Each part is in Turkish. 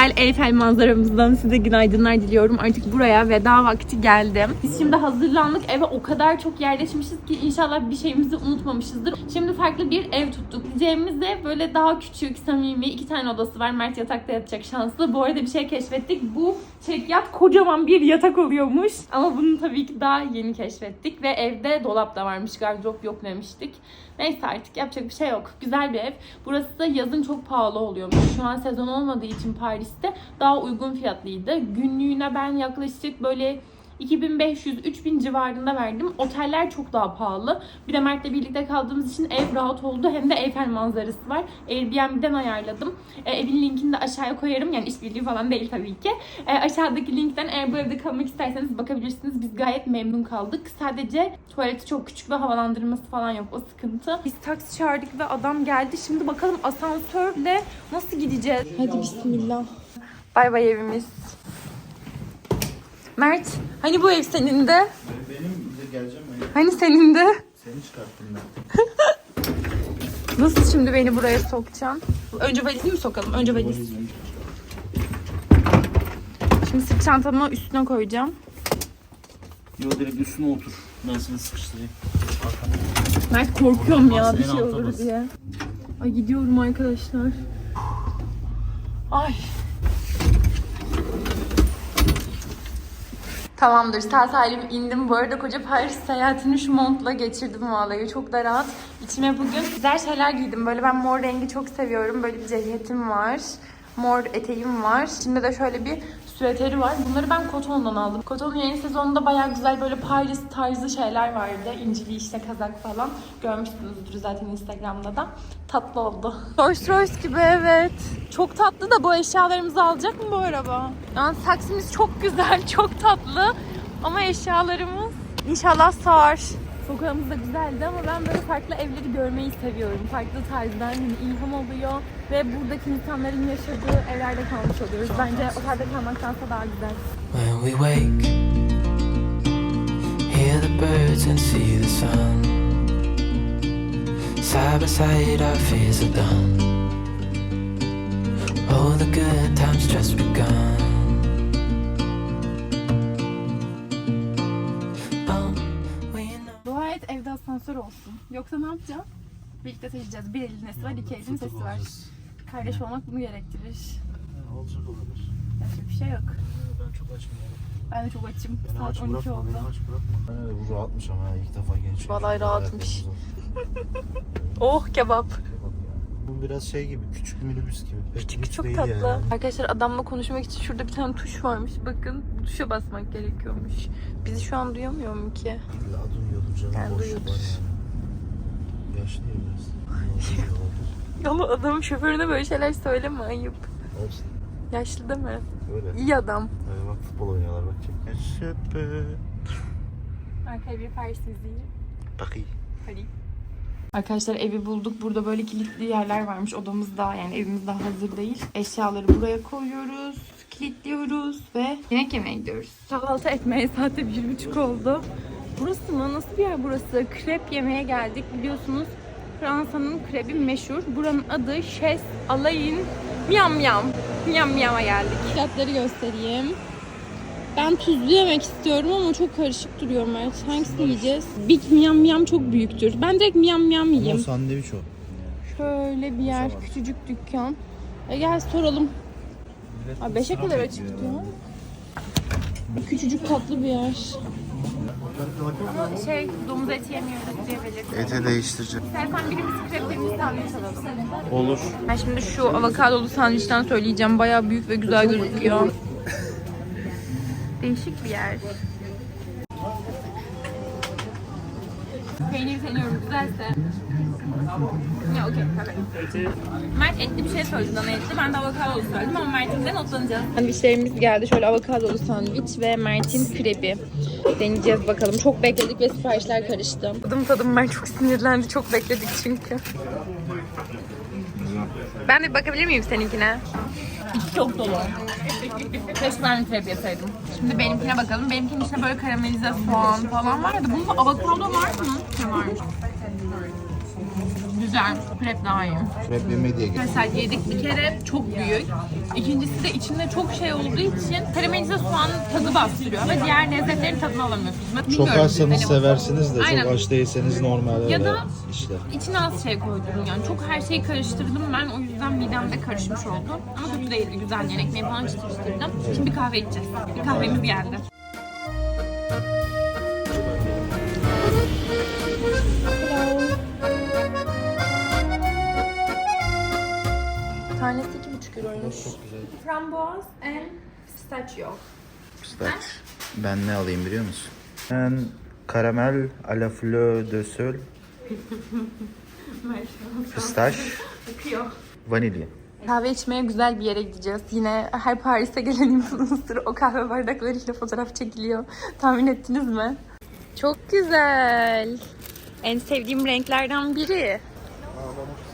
güzel Eyfel manzaramızdan size günaydınlar diliyorum. Artık buraya veda vakti geldi. Biz şimdi hazırlandık. Eve o kadar çok yerleşmişiz ki inşallah bir şeyimizi unutmamışızdır. Şimdi farklı bir ev tuttuk. Gideceğimiz de böyle daha küçük, samimi. iki tane odası var. Mert yatakta yatacak şanslı. Bu arada bir şey keşfettik. Bu çekyat kocaman bir yatak oluyormuş. Ama bunu tabii ki daha yeni keşfettik. Ve evde dolap da varmış. Gardırop yok demiştik. Neyse artık yapacak bir şey yok. Güzel bir ev. Burası da yazın çok pahalı oluyormuş. Şu an sezon olmadığı için Paris'te daha uygun fiyatlıydı. Günlüğüne ben yaklaşık böyle 2500-3000 civarında verdim. Oteller çok daha pahalı. Bir de Mert'le birlikte kaldığımız için ev rahat oldu. Hem de Eyfel manzarası var. Airbnb'den ayarladım. E, evin linkini de aşağıya koyarım. Yani işbirliği falan değil tabii ki. E, aşağıdaki linkten eğer bu evde kalmak isterseniz bakabilirsiniz. Biz gayet memnun kaldık. Sadece tuvaleti çok küçük ve havalandırması falan yok. O sıkıntı. Biz taksi çağırdık ve adam geldi. Şimdi bakalım asansörle nasıl gideceğiz? Hadi bismillah. Bay bay evimiz. Mert, hani bu ev senin de? Benim de geleceğim ben. Hani senin de? Seni çıkarttım ben. Nasıl şimdi beni buraya sokacaksın? Önce valizi mi sokalım? Önce valiz. Şimdi sırt çantamı üstüne koyacağım. Yo direkt üstüne otur. Ben seni sıkıştırayım. Mert korkuyorum ya bir şey olur diye. Ay gidiyorum arkadaşlar. Ay. Tamamdır sağ salim indim. Bu arada koca Paris seyahatini şu montla geçirdim vallahi. Çok da rahat. İçime bugün güzel şeyler giydim. Böyle ben mor rengi çok seviyorum. Böyle bir ceketim var. Mor eteğim var. Şimdi de şöyle bir süveteri var. Bunları ben Koton'dan aldım. Koton'un yeni sezonunda bayağı güzel böyle Paris tarzı şeyler vardı. İncili işte kazak falan. Görmüşsünüzdür zaten Instagram'da da. Tatlı oldu. Rolls Royce gibi evet. Çok tatlı da bu eşyalarımızı alacak mı bu araba? Yani taksimiz çok güzel, çok tatlı. Ama eşyalarımız inşallah sığar. Sokağımız da güzeldi ama ben böyle farklı evleri görmeyi seviyorum. Farklı tarzdan hani ilham oluyor ve buradaki insanların yaşadığı evlerde kalmış oluyoruz. Bence otelde kalmaktansa daha güzel. When we wake, hear the birds and see the sun. Side by side, our fears are done. Oh, the good times just begun. Asansör olsun. Yoksa ne yapacağız? Birlikte taşıyacağız. Bir elin nesi var, iki elin sesi var. Kardeş olmak bunu gerektirir. Olacak olabilir. Yapacak bir şey yok. Ben çok açmıyorum. Ben de çok açım. Beni Saat aç 12 bırakma, oldu. beni aç bırakma. Ben öyle bu rahatmış ama ha, ilk defa genç. Vallahi rahatmış. Oh kebap. Bu biraz şey gibi, küçük minibüs gibi. Pek Küçük çok değil tatlı. yani. Arkadaşlar adamla konuşmak için şurada bir tane tuş varmış. Bakın tuşa basmak gerekiyormuş. Bizi şu an duyamıyor mu ki? İlla duyuyordur canım. Yani boşluk duyuyordur. var yani. Yaşlı ya biraz. Ama adam şoförüne böyle şeyler söyleme ayıp. Olsun. Yaşlı deme. Öyle. İyi adam. Öyle bak futbol oynuyorlar bak. çek. Şöpe. Arkaya bir Paris müziği. Bakayım. Hadi. Arkadaşlar evi bulduk. Burada böyle kilitli yerler varmış. Odamız daha yani evimiz daha hazır değil. Eşyaları buraya koyuyoruz. Kilitliyoruz ve yemek yemeye gidiyoruz. Kahvaltı etmeye saate bir buçuk oldu. Burası mı? Nasıl bir yer burası? Krep yemeye geldik. Biliyorsunuz Fransa'nın krebi meşhur. Buranın adı Chez Alain Miam Miam. Miam Miam'a geldik. Fiyatları göstereyim. Ben tuzlu yemek istiyorum ama çok karışık duruyor Mert. Hangisini yiyeceğiz? Big Miam Miam çok büyüktür. Ben direkt Miam Miam Ama yiyeyim. sandviç o. Şöyle bir yer, Tamam. küçücük dükkan. E gel soralım. Abi 5'e kadar açık diyor. Küçücük tatlı bir yer. Ama şey, domuz eti yemiyoruz diye belirtti. Ete değiştirecek. İstersen birimiz kreplerimiz sandviç alalım. Olur. Ben şimdi şu avokadolu sandviçten söyleyeceğim. Bayağı büyük ve güzel gözüküyor. Değişik bir yer. Peynir seviyorum güzelse. Ya okey tabii. Mert etli bir şey söyledi dana etli. Ben de avokadolu söyledim ama Mert'in de notlanacağız. Sandviçlerimiz geldi. Şöyle avokadolu sandviç ve Mert'in krebi. Deneyeceğiz bakalım. Çok bekledik ve siparişler karıştı. Tadım tadım Mert çok sinirlendi. Çok bekledik çünkü. Ben de bakabilir miyim seninkine? İçi çok dolu. Keşke ben krep yeseydim. Şimdi benimkine bakalım. Benimkinin içinde böyle karamelize soğan falan vardı. Bunda avokado var mı? Varmış? Güzel. Krep daha iyi. Krep yemediğe diye gittim. Mesela yedik bir kere çok büyük. İkincisi de içinde çok şey olduğu için karamelize soğan tadı bastırıyor ve diğer lezzetlerin tadını alamıyorsunuz. Ben Çok bilmiyorum, açsanız benim- seversiniz de Aynen. çok aç değilseniz normal Ya da- işte. İçine az şey koydum yani. Çok her şeyi karıştırdım ben. O yüzden midemde karışmış oldu. Ama kötü değildi. Güzel yani. Ekmeği falan çıtırıştırdım. Şimdi bir kahve içeceğiz. Bir kahvemiz geldi. Tanesi 2,5 euroymuş. Framboz and pistachio. Pistaç. Ben ne alayım biliyor musun? Ben karamel à la fleur de sel, pistaş, vanilya. Kahve içmeye güzel bir yere gideceğiz. Yine her Paris'e gelen influencer o kahve bardaklarıyla fotoğraf çekiliyor. Tahmin ettiniz mi? Çok güzel. En sevdiğim renklerden biri. Hmm.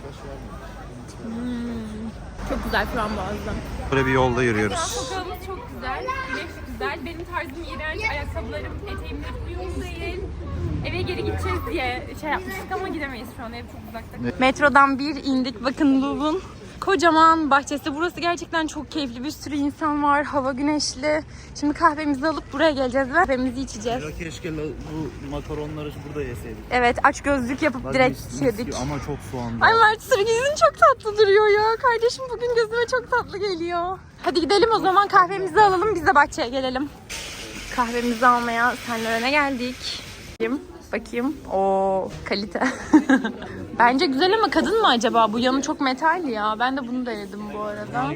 Çok güzel frambuazlı. Böyle bir yolda yürüyoruz. Sokağımız çok güzel. Güneş güzel. Benim tarzım iğrenç. Ayakkabılarım, eteğimle uyum değil. Eve geri gideceğiz diye şey yapmıştık ama gidemeyiz şu an. Ev çok uzakta. Metrodan bir indik. Bakın Louvre'un kocaman bahçesi. Burası gerçekten çok keyifli. Bir sürü insan var. Hava güneşli. Şimdi kahvemizi alıp buraya geleceğiz ve kahvemizi içeceğiz. Ya keşke bu makaronları burada yeseydik. Evet aç gözlük yapıp Bak direkt mis- mis yedik. Ama çok soğanlı. Ay Mert Sır yüzün çok tatlı duruyor ya. Kardeşim bugün gözüme çok tatlı geliyor. Hadi gidelim o zaman kahvemizi alalım biz de bahçeye gelelim. Kahvemizi almaya senle öne geldik. Bakayım. O kalite. Bence güzel ama kadın mı acaba? Bu yanı çok metal ya. Ben de bunu denedim bu arada.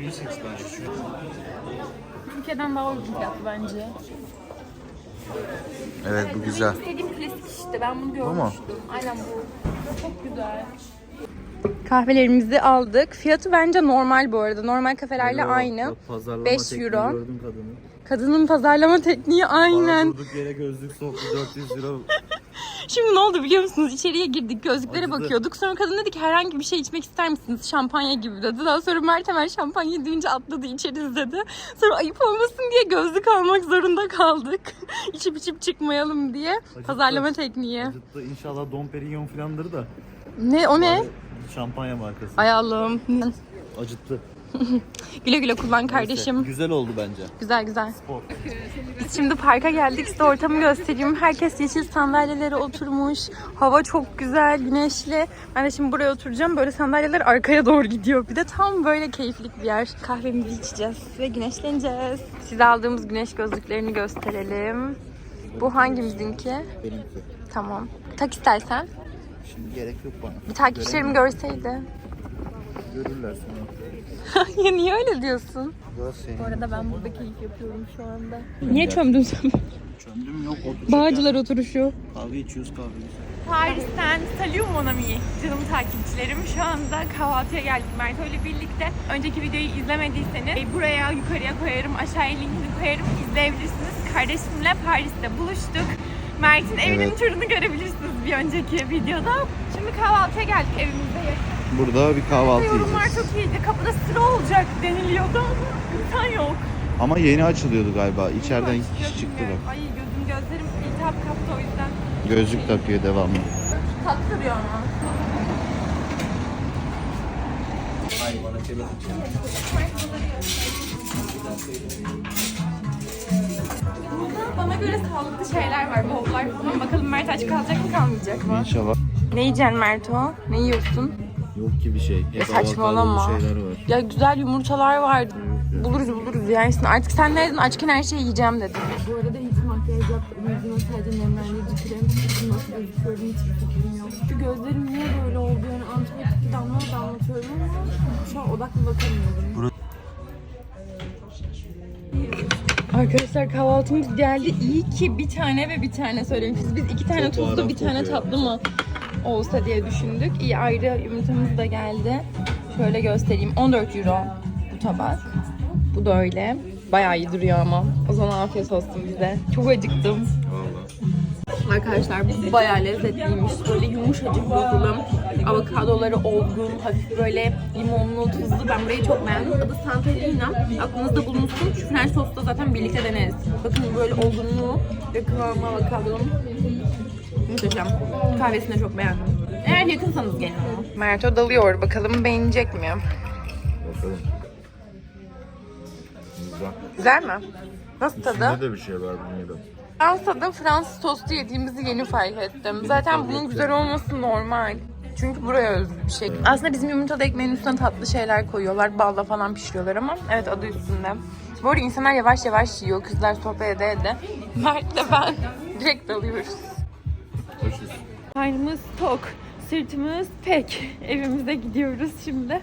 Türkiye'den daha uygun fiyatlı bence. Evet bu güzel. İstediğim klasik işte. Ben bunu mu? görmüştüm. Aynen bu. Çok güzel. Kahvelerimizi aldık. Fiyatı bence normal bu arada. Normal kafelerle aynı. 5 euro. Gördüm kadını. Kadının pazarlama tekniği aynen. Durduk yere gözlük soktu 400 lira. Şimdi ne oldu biliyor musunuz? İçeriye girdik, gözlüklere Acıdı. bakıyorduk. Sonra kadın dedi ki herhangi bir şey içmek ister misiniz? Şampanya gibi dedi. Daha sonra Mert hemen şampanya deyince atladı içeriz dedi. Sonra ayıp olmasın diye gözlük almak zorunda kaldık. içip içip çıkmayalım diye. Pazarlama tekniği. Acıttı inşallah Dom Perignon filandır da. Ne o ne? Şampanya markası. Ay Allah'ım. Acıttı. Güle güle kullan kardeşim. Güzel oldu bence. Güzel güzel. Spor. Biz şimdi parka geldik. Size ortamı göstereyim. Herkes yeşil sandalyelere oturmuş. Hava çok güzel, güneşli. Ben de şimdi buraya oturacağım. Böyle sandalyeler arkaya doğru gidiyor. Bir de tam böyle keyiflik bir yer. Kahvemizi içeceğiz ve güneşleneceğiz. Size aldığımız güneş gözlüklerini gösterelim. Bu hangimizinki? Benimki. Tamam. Tak istersen. Şimdi gerek yok bana. Bir takipçilerim görseydi. Görürler sonra. ya niye öyle diyorsun? Bu arada ben burada keyif yapıyorum şu anda. Niye çömdün sen? Çöndüm yok otur. Bağcılar oturuşu. Kahve içiyoruz kahve. Paris'ten Salut Mon Ami canım takipçilerim. Şu anda kahvaltıya geldik Mert ile birlikte. Önceki videoyu izlemediyseniz e, buraya yukarıya koyarım, aşağıya linkini koyarım. izleyebilirsiniz. Kardeşimle Paris'te buluştuk. Mert'in evinin Evet. turunu görebilirsiniz bir önceki videoda. Şimdi kahvaltıya geldik evimizde. Burada bir kahvaltı Yorumlar yiyeceğiz. çok iyiydi. Kapıda sıra olacak deniliyordu ama insan yok. Ama yeni açılıyordu galiba. İçeriden Başlıyor kişi çıktı bilmiyorum. bak. Ay gözüm gözlerim iltihap kaptı o yüzden. Gözlük takıyor devamlı. Tatlı duruyor ama. Burada bana göre sağlıklı şeyler var, bowl'lar falan. Bakalım Mert aç kalacak mı kalmayacak mı? İnşallah. Ne yiyeceksin Mert o? Ne yiyorsun? Yok ki bir şey. Hep saçmalama. avokadolu şeyler var. Ya güzel yumurtalar var. Buluruz buluruz yersin. Artık sen ne dedin? Açken her şeyi yiyeceğim dedin. Bu arada hiç makyaj yapmadım. Yüzüme sadece nemlendirici krem. Yüzüm nasıl gözüküyorum hiçbir fikrim yok. Şu gözlerim niye böyle oldu? Yani antibiyotik damla damlatıyorum ama şu an odaklı bakamıyorum. Arkadaşlar kahvaltımız geldi. İyi ki bir tane ve bir tane söylemişiz. Biz iki tane Çok tuzlu baharat bir tane kokuyor. tatlı mı olsa diye düşündük. İyi ayrı yumurtamız da geldi. Şöyle göstereyim. 14 euro bu tabak. Bu da öyle. Bayağı iyi duruyor ama. O zaman afiyet olsun bize. Çok acıktım. Arkadaşlar bu bayağı lezzetliymiş. Böyle yumuşacık dokulu. Avokadoları olgun, hafif böyle limonlu, tuzlu. Ben burayı çok beğendim. Adı Santalina. Aklınızda bulunsun. Şu French toast'ta zaten birlikte deneriz. Bakın böyle olgunluğu ve kıvamı avokadonun muhteşem. Kahvesini de çok beğendim. Eğer yakınsanız gelin ama. Merto dalıyor. Bakalım beğenecek mi? Bakalım. Güzel. Güzel mi? Nasıl tadı? İçinde de bir şey var bunun Fransa'da Fransız tostu yediğimizi yeni fark ettim. Zaten bunun güzel olması normal. Çünkü buraya özgü bir şey. Aslında bizim yumurtalı ekmeğin üstüne tatlı şeyler koyuyorlar. Balla falan pişiriyorlar ama evet adı üstünde. Bu arada insanlar yavaş yavaş yiyor. Kızlar sohbet ede ede. Mert'le ben direkt dalıyoruz. Karnımız tok, sırtımız pek. Evimize gidiyoruz şimdi.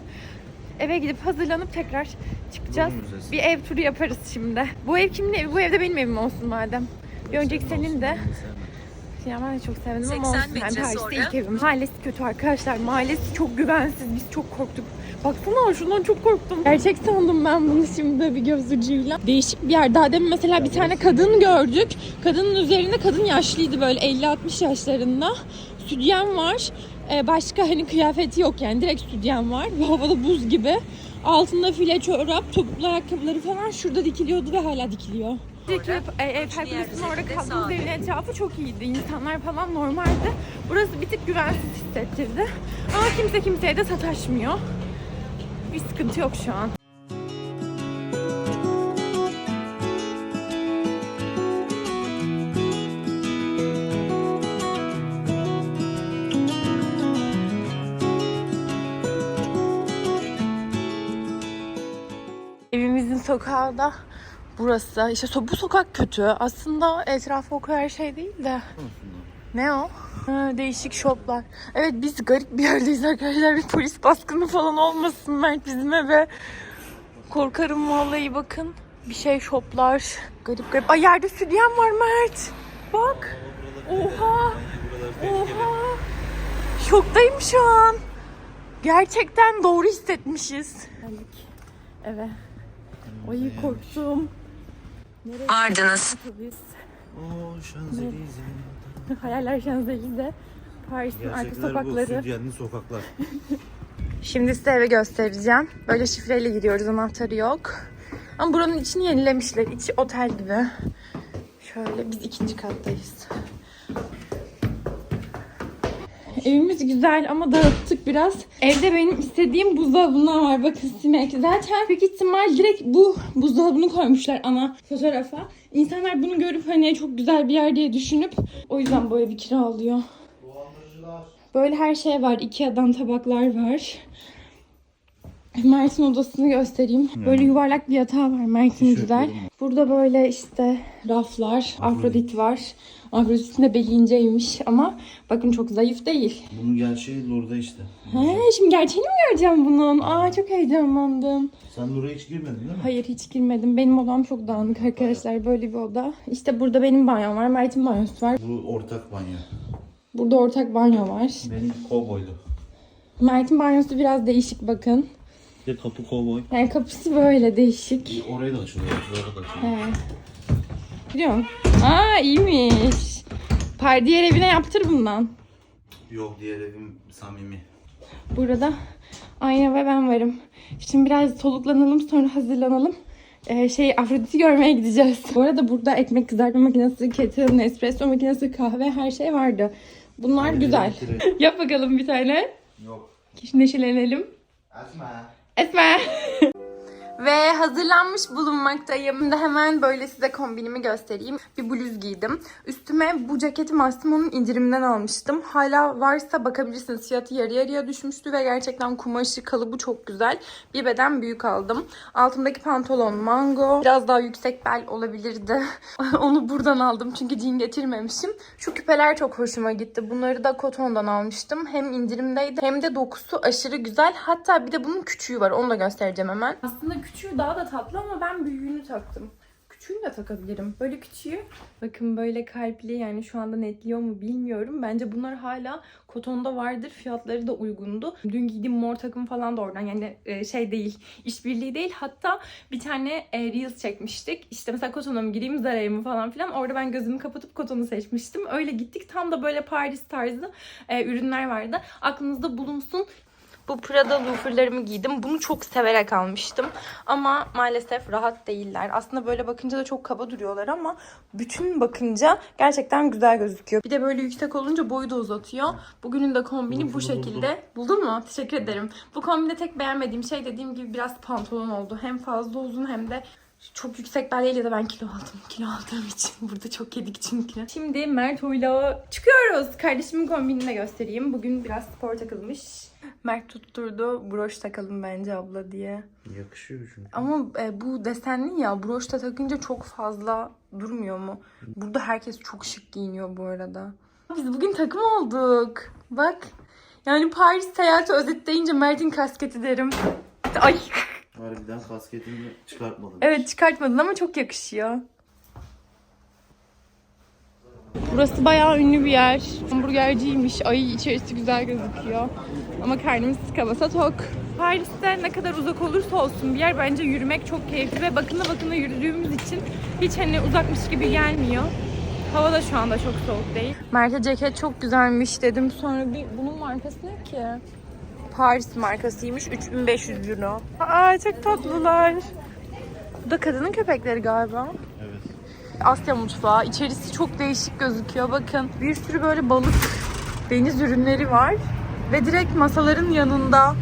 Eve gidip hazırlanıp tekrar çıkacağız. Bir ev turu yaparız şimdi. Bu ev kimin evi? Bu evde benim evim olsun madem. Bir önceki senin de. Ya ben de çok sevdim ama olsun. Yani Paris'te ilk evim. Mahallesi kötü arkadaşlar. Mahallesi çok güvensiz. Biz çok korktuk. Baksana şundan çok korktum. Gerçek sandım ben bunu şimdi bir göz ucuyla. Değişik bir yer. Daha demin mesela bir tane kadın gördük. Kadının üzerinde kadın yaşlıydı böyle 50-60 yaşlarında. Sütyen var. Ee, başka hani kıyafeti yok yani direkt sütyen var. Ve havada buz gibi. Altında file çorap, topuklu ayakkabıları falan şurada dikiliyordu ve hala dikiliyor. Ev, Eyfel Kulesi'nin orada kaldığımız evin etrafı çok iyiydi. İnsanlar falan normaldi. Burası bir tık güvensiz hissettirdi. Ama kimse kimseye de sataşmıyor. Bir sıkıntı yok şu an. Evimizin sokağı da burası. İşte so- bu sokak kötü. Aslında etrafı o kadar şey değil de. Ne o? Ha, değişik şoplar. Evet biz garip bir yerdeyiz arkadaşlar. Bir polis baskını falan olmasın Mert bizim eve. Korkarım vallahi bakın. Bir şey şoplar. Garip garip. Ay yerde sütyen var Mert. Bak. Oha. Oha. Şoktayım şu an. Gerçekten doğru hissetmişiz. Geldik eve. Ay korktum. Ardınız. Otobüs. Oo Şanzelize. Hayaller Şanzelize. Paris'in arka sokakları. Sütyenli sokaklar. Şimdi size eve göstereceğim. Böyle şifreyle giriyoruz. Anahtarı yok. Ama buranın içini yenilemişler. İçi otel gibi. Şöyle biz ikinci kattayız. Evimiz güzel ama dağıttık biraz. Evde benim istediğim buzdolabından var. Bakın simek. Zaten büyük ihtimal direkt bu buzdolabını koymuşlar ana fotoğrafa. İnsanlar bunu görüp hani çok güzel bir yer diye düşünüp o yüzden bu evi kiralıyor. Böyle her şey var. Ikea'dan tabaklar var. Mert'in odasını göstereyim. Böyle yuvarlak bir yatağı var Mert'in güzel. Burada böyle işte raflar, Afrodit var. Afrodit'in de beli inceymiş ama bakın çok zayıf değil. Bunun gerçeği Lord'a işte. He, şimdi gerçeğini mi göreceğim bunun? Aa çok heyecanlandım. Sen Lord'a hiç girmedin değil mi? Hayır hiç girmedim. Benim odam çok dağınık arkadaşlar. Böyle bir oda. İşte burada benim banyom var. Mert'in banyosu var. Bu ortak banyo. Burada ortak banyo var. Benim kovboydu. Mert'in banyosu biraz değişik bakın. Bir de kapı kovboy. Yani kapısı böyle değişik. Orayı da açılıyor. Şurada da açılıyor. He. Biliyor musun? Aa iyiymiş. Par diğer evine yaptır bundan. Yok diğer evim samimi. Burada Ayna ve ben varım. Şimdi biraz soluklanalım sonra hazırlanalım. Ee, şey Afrodit'i görmeye gideceğiz. Bu arada burada ekmek kızartma makinesi, kettle, espresso makinesi, kahve her şey vardı. Bunlar güzel. Yap bakalım bir tane. Yok. Neşelenelim. Asma. Esme. Ve hazırlanmış bulunmaktayım. Şimdi hemen böyle size kombinimi göstereyim. Bir bluz giydim. Üstüme bu ceketi Massimo'nun indiriminden almıştım. Hala varsa bakabilirsiniz. Fiyatı yarı yarıya düşmüştü ve gerçekten kumaşı, kalıbı çok güzel. Bir beden büyük aldım. Altımdaki pantolon mango. Biraz daha yüksek bel olabilirdi. Onu buradan aldım çünkü jean getirmemişim. Şu küpeler çok hoşuma gitti. Bunları da kotondan almıştım. Hem indirimdeydi hem de dokusu aşırı güzel. Hatta bir de bunun küçüğü var. Onu da göstereceğim hemen. Aslında küçüğü daha da tatlı ama ben büyüğünü taktım. Küçüğünü de takabilirim. Böyle küçüğü. Bakın böyle kalpli yani şu anda netliyor mu bilmiyorum. Bence bunlar hala kotonda vardır. Fiyatları da uygundu. Dün giydiğim mor takım falan da oradan. Yani e, şey değil, işbirliği değil. Hatta bir tane e, Reels çekmiştik. İşte mesela kotona mı gireyim, Zara'ya mı falan filan. Orada ben gözümü kapatıp kotonu seçmiştim. Öyle gittik. Tam da böyle Paris tarzı e, ürünler vardı. Aklınızda bulunsun. Bu Prada loaferlarımı giydim. Bunu çok severek almıştım. Ama maalesef rahat değiller. Aslında böyle bakınca da çok kaba duruyorlar ama bütün bakınca gerçekten güzel gözüküyor. Bir de böyle yüksek olunca boyu da uzatıyor. Bugünün de kombini bu şekilde. Buldun mu? Teşekkür ederim. Bu kombinde tek beğenmediğim şey dediğim gibi biraz pantolon oldu. Hem fazla uzun hem de çok yüksek belliyle de ben kilo aldım. Kilo aldığım için. Burada çok yedik çünkü. Şimdi Mert Huyla çıkıyoruz. Kardeşimin kombinini de göstereyim. Bugün biraz spor takılmış. Mert tutturdu. Broş takalım bence abla diye. Yakışıyor çünkü. Ama e, bu desenli ya broşta takınca çok fazla durmuyor mu? Burada herkes çok şık giyiniyor bu arada. Biz bugün takım olduk. Bak. Yani Paris seyahati özetleyince Mert'in kasketi derim. Ay. Harbiden kasketini çıkartmadım. Evet çıkartmadın ama çok yakışıyor. Burası bayağı ünlü bir yer. Hamburgerciymiş. Ay içerisi güzel gözüküyor. Ama karnımız tıka tok. Paris'te ne kadar uzak olursa olsun bir yer bence yürümek çok keyifli ve bakına bakına yürüdüğümüz için hiç hani uzakmış gibi gelmiyor. Hava da şu anda çok soğuk değil. Mert'e ceket çok güzelmiş dedim. Sonra bir bunun markası ne ki? Paris markasıymış. 3500 euro. Aa çok tatlılar. Bu da kadının köpekleri galiba. Evet. Asya mutfağı. İçerisi çok değişik gözüküyor. Bakın bir sürü böyle balık, deniz ürünleri var. Ve direkt masaların yanında.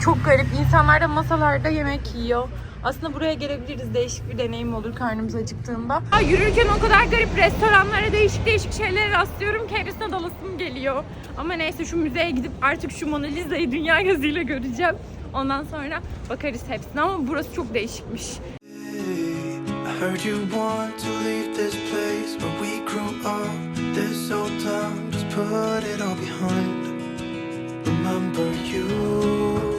Çok garip. İnsanlar da masalarda yemek yiyor. Aslında buraya gelebiliriz. Değişik bir deneyim olur karnımız acıktığında. Aa, yürürken o kadar garip restoranlara değişik değişik şeylere rastlıyorum ki hepsine dalasım geliyor. Ama neyse şu müzeye gidip artık şu Mona Lisa'yı dünya gözüyle göreceğim. Ondan sonra bakarız hepsine ama burası çok değişikmiş. I heard you want to leave this place where we grew up. This old town, just put it all behind. Remember you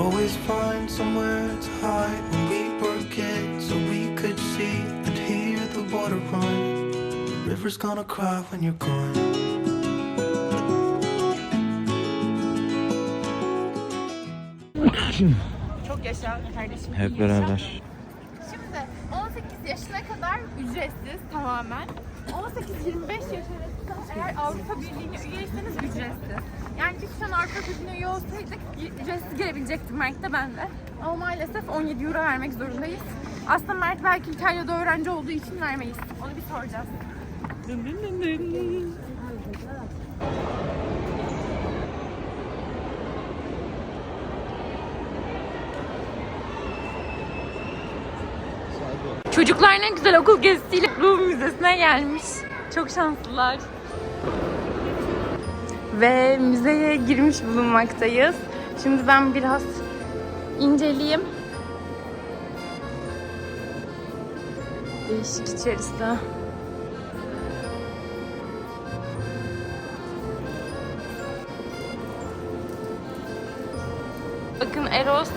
always find somewhere to hide when we were kids so we could see and hear the water run. The river's gonna cry when you're gone. Çok yaşa kardeşim. Hep beraber. Şimdi 18 yaşına kadar ücretsiz tamamen. 18-25 yaş eğer Avrupa Birliği'ne üyeyseniz ücretsiz. Yani biz şu an Avrupa Birliği'ne üye olsaydık ücretsiz girebilecektim Mert de ben de. Ama maalesef 17 euro vermek zorundayız. Aslında Mert belki İtalya'da öğrenci olduğu için vermeyiz. Onu bir soracağız. Çocuklar ne güzel okul gezisiyle Louvre Müzesi'ne gelmiş. Çok şanslılar. Ve müzeye girmiş bulunmaktayız. Şimdi ben biraz inceleyeyim. Değişik içerisi. Bakın Eros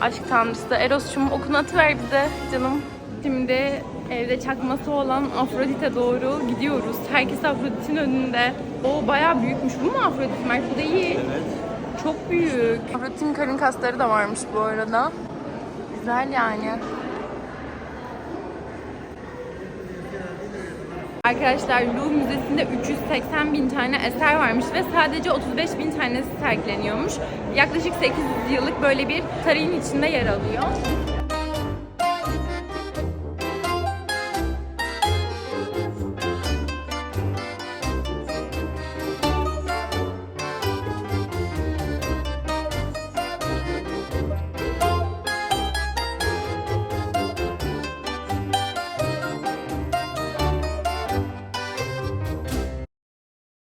aşk tanrısı. Eros'cum okunu atıver bize canım. Şimdi evde çakması olan Afrodit'e doğru gidiyoruz. Herkes Afrodit'in önünde. O bayağı büyükmüş. Bu mu Afrodit? Mert bu değil. Evet. Çok büyük. Afrodit'in karın kasları da varmış bu arada. Güzel yani. Arkadaşlar Louvre Müzesi'nde 380 bin tane eser varmış ve sadece 35 bin tanesi sergileniyormuş. Yaklaşık 800 yıllık böyle bir tarihin içinde yer alıyor.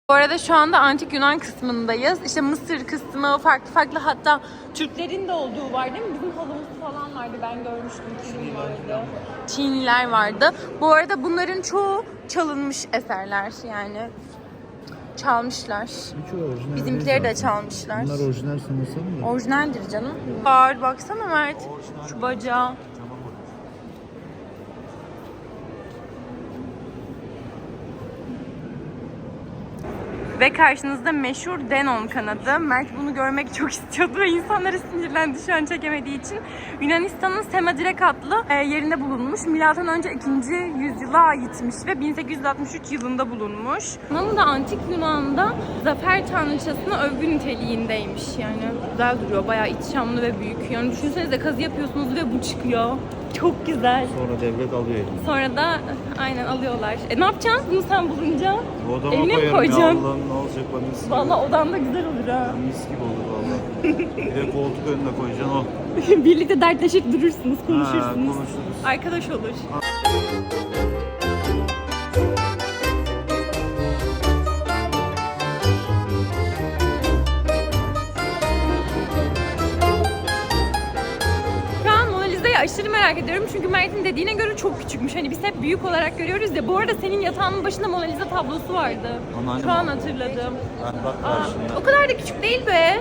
Bu arada şu anda antik Yunan kısmındayız. İşte Mısır kısmı farklı farklı hatta Türklerin de olduğu var değil mi? Bizim halımız falan vardı ben görmüştüm. Çin vardı. Çinliler vardı. Bu arada bunların çoğu çalınmış eserler yani. Çalmışlar. Bizimkileri de çalmışlar. Bunlar orijinal sanırsam da. Orijinaldir canım. Var baksana Mert. Şu bacağı. Ve karşınızda meşhur Denon kanadı. Mert bunu görmek çok istiyordu ve insanları sinirlendi şu an çekemediği için. Yunanistan'ın Semadirek adlı e, yerinde bulunmuş. Milattan önce 2. yüzyıla aitmiş ve 1863 yılında bulunmuş. Kanalı da antik Yunan'da zafer tanrıçasına övgü niteliğindeymiş. Yani güzel duruyor. Bayağı ihtişamlı ve büyük. Yani düşünsenize kazı yapıyorsunuz ve bu çıkıyor. Çok güzel. Sonra devlet alıyor elini. Sonra da aynen alıyorlar. E ne yapacaksın bunu sen bulunca? Bu odama Evine mi koyarım koyacaksın? ya Allah'ım ne olacak bana mis gibi. Valla odanda güzel olur ha. Mis gibi olur valla. bir de koltuk önüne koyacaksın o. Birlikte dertleşip durursunuz, Ha, konuşursunuz. konuşuruz. Arkadaş olur. Şu merak ediyorum çünkü Mert'in dediğine göre çok küçükmüş. Hani biz hep büyük olarak görüyoruz ya. Bu arada senin yatağının başında Mona Lisa tablosu vardı. Anneannem Şu an hatırladım. Ha, bak Aa, karşında. o kadar da küçük değil be.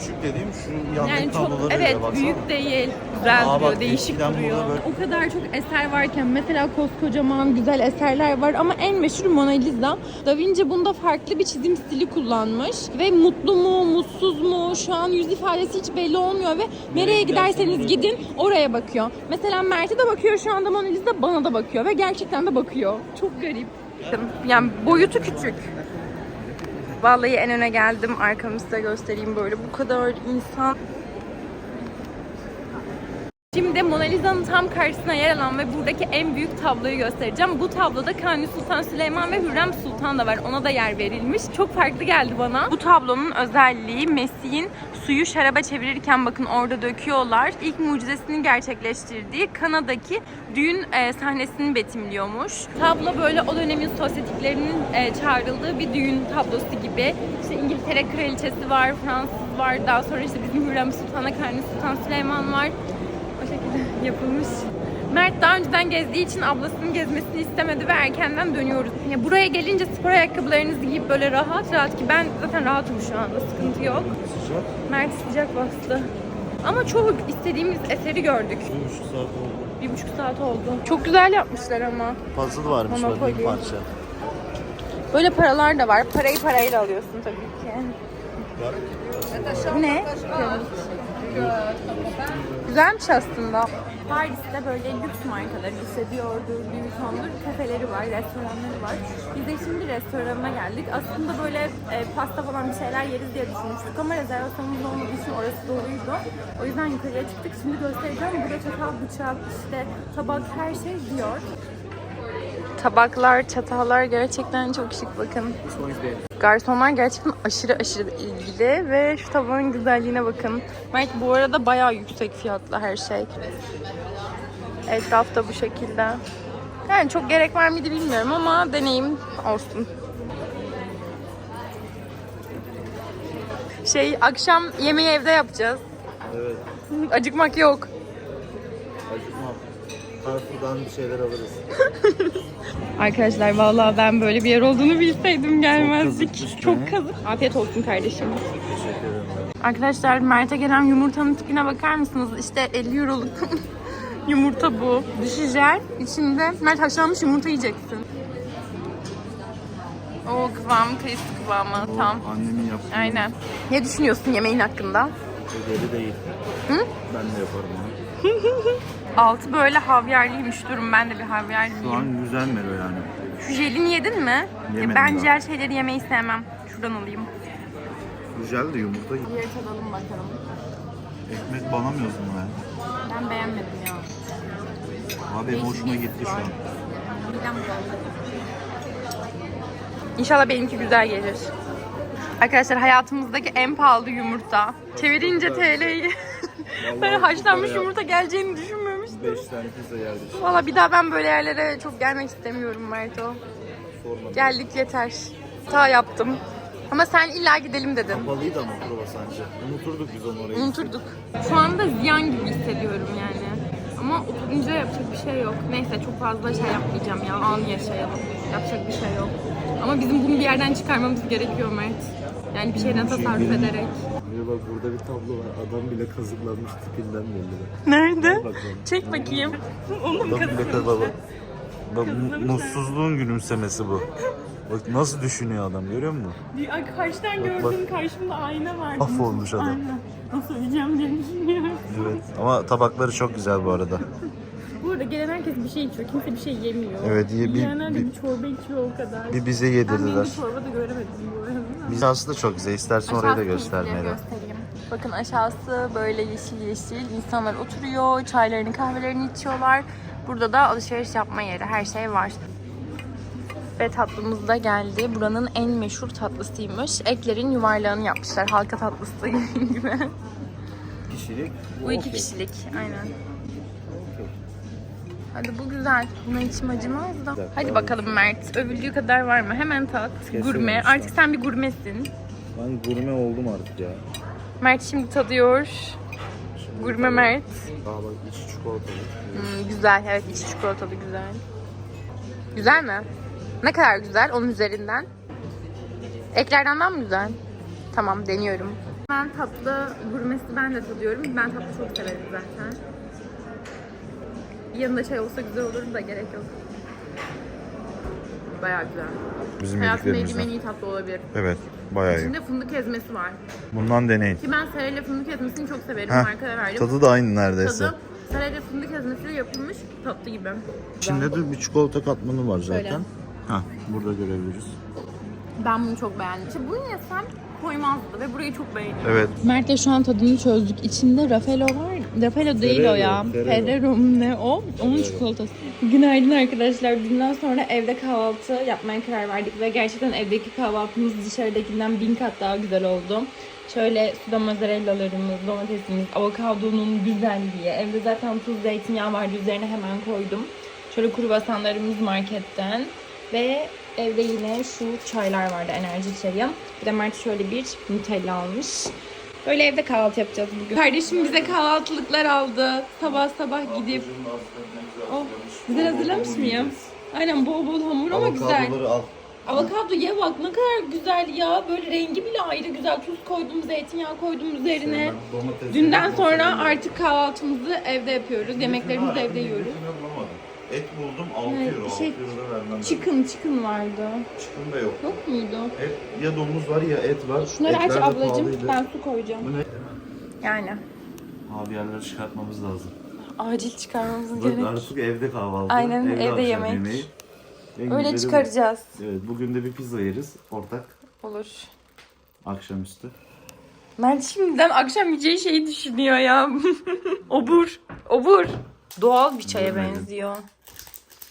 Küçük dediğim şu yandaki Yani çok evet baksana. büyük değil. Güzel Aa, duruyor, bak, değişik eskiden duruyor. burada böyle- O kadar çok eser varken mesela koskocaman güzel eserler var ama en meşhur Mona Lisa. Da Vinci bunda farklı bir çizim stili kullanmış ve mutlu mu, mutsuz mu şu an yüz ifadesi hiç belli olmuyor ve nereye giderseniz gidin oraya bakıyor. Mesela Mert'e de bakıyor şu anda Mona Lisa bana da bakıyor ve gerçekten de bakıyor. Çok garip. Yani boyutu küçük. Vallahi en öne geldim. Arkamı size göstereyim böyle. Bu kadar insan. Şimdi Mona Lisa'nın tam karşısına yer alan ve buradaki en büyük tabloyu göstereceğim. Bu tabloda Kanuni Sultan Süleyman ve Hürrem Sultan da var. Ona da yer verilmiş. Çok farklı geldi bana. Bu tablonun özelliği Mesih'in suyu şaraba çevirirken bakın orada döküyorlar. İlk mucizesini gerçekleştirdiği Kanada'daki düğün e, sahnesini betimliyormuş. Tablo böyle o dönemin sosyetiklerinin e, çağrıldığı bir düğün tablosu gibi. İşte İngiltere kraliçesi var, Fransız var. Daha sonra işte bizim Hürrem Sultan'a Kanuni Sultan Süleyman var. Yapılmış. Mert daha önceden gezdiği için ablasının gezmesini istemedi ve erkenden dönüyoruz. Ya buraya gelince spor ayakkabılarınızı giyip böyle rahat rahat ki ben zaten rahatım şu anda sıkıntı yok. Sıcak. Mert sıcak bastı. Ama çoğu istediğimiz eseri gördük. Bir buçuk saat oldu. Bir buçuk saat oldu. Çok güzel yapmışlar ama. Puzzle varmış bak bir parça. Böyle paralar da var. Parayı parayla alıyorsun tabii ki. Bu ne? Güzelmiş aslında. Paris'te böyle lüks markaların işte Dior'dur, Louis Vuitton'dur kafeleri var, restoranları var. Biz de şimdi restoranına geldik. Aslında böyle e, pasta falan bir şeyler yeriz diye düşünmüştük ama rezervasyonumuz olmadığı için orası doluydu. O yüzden yukarıya çıktık. Şimdi göstereceğim. Burada çatal, bıçak, işte tabak her şey Dior. Tabaklar, çatallar gerçekten çok şık bakın. Garsonlar gerçekten aşırı aşırı ilgili ve şu tabağın güzelliğine bakın. Mert bu arada bayağı yüksek fiyatlı her şey. Etrafta bu şekilde. Yani çok gerek var mıydı bilmiyorum ama deneyim olsun. Şey akşam yemeği evde yapacağız. Evet. Acıkmak yok. Carrefour'dan bir şeyler alırız. Arkadaşlar vallahi ben böyle bir yer olduğunu bilseydim gelmezdik. Çok be. kazık. Afiyet olsun kardeşim. Teşekkür ederim. Arkadaşlar Mert'e gelen yumurtanın tipine bakar mısınız? İşte 50 euroluk yumurta bu. Düşecek. İçinde Mert haşlanmış yumurta yiyeceksin. O kıvam, kayısı kıvamı tam. Annemin yaptığı Aynen. Ne düşünüyorsun yemeğin hakkında? deli değil. Hı? Ben de yaparım onu. Altı böyle havyarlıymış durum. Ben de bir Şu havyarlıyım. an güzel Melo yani. Şu jelini yedin mi? Yemedim ben daha. ciğer şeyleri yemeyi sevmem. Şuradan alayım. Güzel de yumurta gibi. Diğer tadalım bakalım. Ekmek banamıyorsun ya. Ben beğenmedim ya. Abi benim hoşuma gitti şu an. İnşallah benimki güzel gelir. Arkadaşlar hayatımızdaki en pahalı yumurta. Çevirince TL'yi. ben haşlanmış yumurta geleceğini düşünmemiştim. 5 tane pizza yerdik. Valla bir daha ben böyle yerlere çok gelmek istemiyorum Merto. Sorma. Geldik yeter. Ta yaptım. Ama sen illa gidelim dedin. Kapalıydı ama kruvasancı. Unuturduk biz onu orayı. Unuturduk. Şu anda ziyan gibi hissediyorum yani. Ama oturunca yapacak bir şey yok. Neyse çok fazla şey yapmayacağım ya. Anı yaşayalım. Yapacak bir şey yok. Ama bizim bunu bir yerden çıkarmamız gerekiyor Mert. Yani bir şeyden tasarruf ederek. Bir bak burada bir tablo var. Adam bile kazıklanmış tipinden belli. Nerede? Bak bak. Çek bakayım. Mu Adam bile kazıklanmış. Bak mu- mutsuzluğun gülümsemesi bu. Bak nasıl düşünüyor adam görüyor musun? Ay, Karşıdan Bak, gördüğüm karşımda ayna var. Mahvolmuş adam. Aynen. Nasıl ödeyeceğim diye düşünüyorum. Evet. Ama tabakları çok güzel bu arada. Bu arada gelen herkes bir şey içiyor. Kimse bir şey yemiyor. Evet, ye- bir- Yiyenler de bir- bir çorba içiyor o kadar. Bir bize ben yedirdiler. bir çorba da göremedim bu arada. Biz aslında çok güzel. İstersen orayı da Aşağısı göstermeyelim. göstereyim. Bakın aşağısı böyle yeşil yeşil. İnsanlar oturuyor, çaylarını kahvelerini içiyorlar. Burada da alışveriş yapma yeri, her şey var. Ve tatlımız da geldi. Buranın en meşhur tatlısıymış. Eklerin yuvarlağını yapmışlar. Halka tatlısı gibi. Kişilik. Bu iki kişilik. Aynen. Hadi bu güzel. Buna içim acımaz da. Hadi bakalım Mert. Övüldüğü kadar var mı? Hemen tat. Gurme. işte. Artık sen bir gurmesin. Ben gurme oldum artık ya. Mert şimdi tadıyor. Gurme Mert. Aa bak içi çikolatalı. Hmm, güzel. Evet içi çikolatalı güzel. Güzel mi? Ne kadar güzel onun üzerinden? Eklerden daha mı güzel? Tamam deniyorum. Ben tatlı gurmesi ben de tadıyorum. Ben tatlı çok severim zaten. Yanında çay olsa güzel olur da gerek yok. Bayağı güzel. Bizim Hayatımda yediğim en yediklerimizden. iyi tatlı olabilir. Evet. Bayağı iyi. İçinde fındık ezmesi var. Bundan deneyin. Ki ben serayla fındık ezmesini çok severim. Heh, Markada verdim. Tadı da aynı neredeyse. Tadı sarayla fındık ezmesiyle yapılmış tatlı gibi. İçinde de bir çikolata katmanı var zaten. Ha, burada görebiliriz. Ben bunu çok beğendim. İşte bunu yesem koymazdı ve burayı çok beğendim. Evet. Mert'le şu an tadını çözdük. İçinde Raffaello var. Raffaello değil o ya. Ferrero, Ferrero. Ferrero mu ne o? Onun çikolatası. Günaydın arkadaşlar. Dünden sonra evde kahvaltı yapmaya karar verdik ve gerçekten evdeki kahvaltımız dışarıdakinden bin kat daha güzel oldu. Şöyle suda mozzarella'larımız, domatesimiz, avokadonun güzelliği. Evde zaten tuz, zeytinyağı vardı. Üzerine hemen koydum. Şöyle kruvasanlarımız marketten. Ve evde yine şu çaylar vardı, enerji çayı. Bir de Mert şöyle bir Nutella almış. Böyle evde kahvaltı yapacağız bugün. Kardeşim bize kahvaltılıklar aldı. Sabah sabah gidip. Oh, güzel hazırlamış mıyım? Aynen bol bol hamur ama güzel. Avokadoları al. Avokado ye bak ne kadar güzel ya. Böyle rengi bile ayrı güzel. Tuz koydum, zeytinyağı koydum üzerine. Domates- Dünden sonra artık kahvaltımızı evde yapıyoruz. Yemeklerimizi evde yiyoruz. Et buldum 6 Evet, euro. şey, 6 euro da vermem. Chicken, chicken vardı. Çıkın da yok. Yok muydu? Et, ya domuz var ya et var. Şunları aç Etler de ablacığım. pahalıydı. Ben su koyacağım. Bu ne? Yani. Abi yerleri çıkartmamız lazım. Acil çıkarmamız Bak gerek. artık evde kahvaltı. Aynen, evde akşam yemek. yemeği. En Öyle güzeli bu. çıkaracağız. Evet bugün de bir pizza yeriz ortak Olur. akşamüstü. Mert şimdiden akşam yiyeceği şeyi düşünüyor ya. Obur. Obur. Doğal bir çaya Görmedim. benziyor.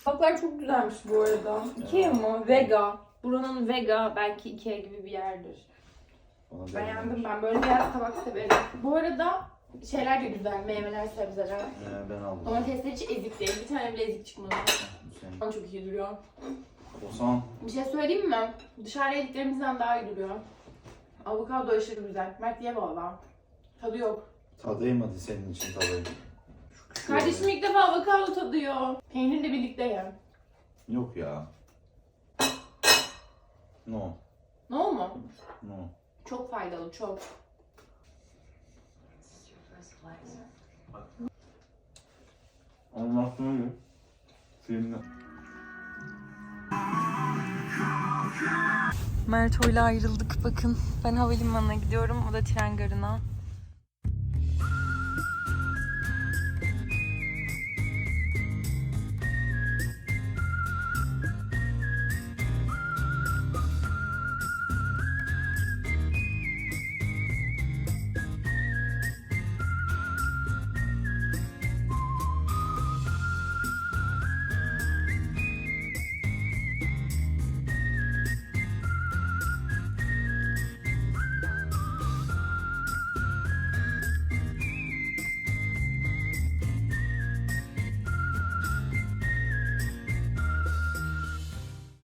Tabaklar çok güzelmiş bu arada. Ikea mı? Vega. Buranın Vega belki Ikea gibi bir yerdir. Beğendim ben. Böyle beyaz tabak severim. Bu arada şeyler de güzel. Meyveler, sebzeler. Ee, ben aldım. Domatesler hiç ezik değil. Bir tane bile ezik çıkmadı. Ama çok iyi duruyor. O zaman Bir şey söyleyeyim mi? Dışarıda yediklerimizden daha iyi duruyor. Avokado aşırı güzel. Mert ye valla. Tadı yok. Tadayım hadi senin için tadayım. Kardeşim ilk defa avokado tadıyor. Peynirle birlikte ye. Yok ya. No. Ne olma? No. Çok faydalı, çok. anlattığım gibi filmde. Mert ile ayrıldık bakın. Ben havalimanına gidiyorum. O da tren garına.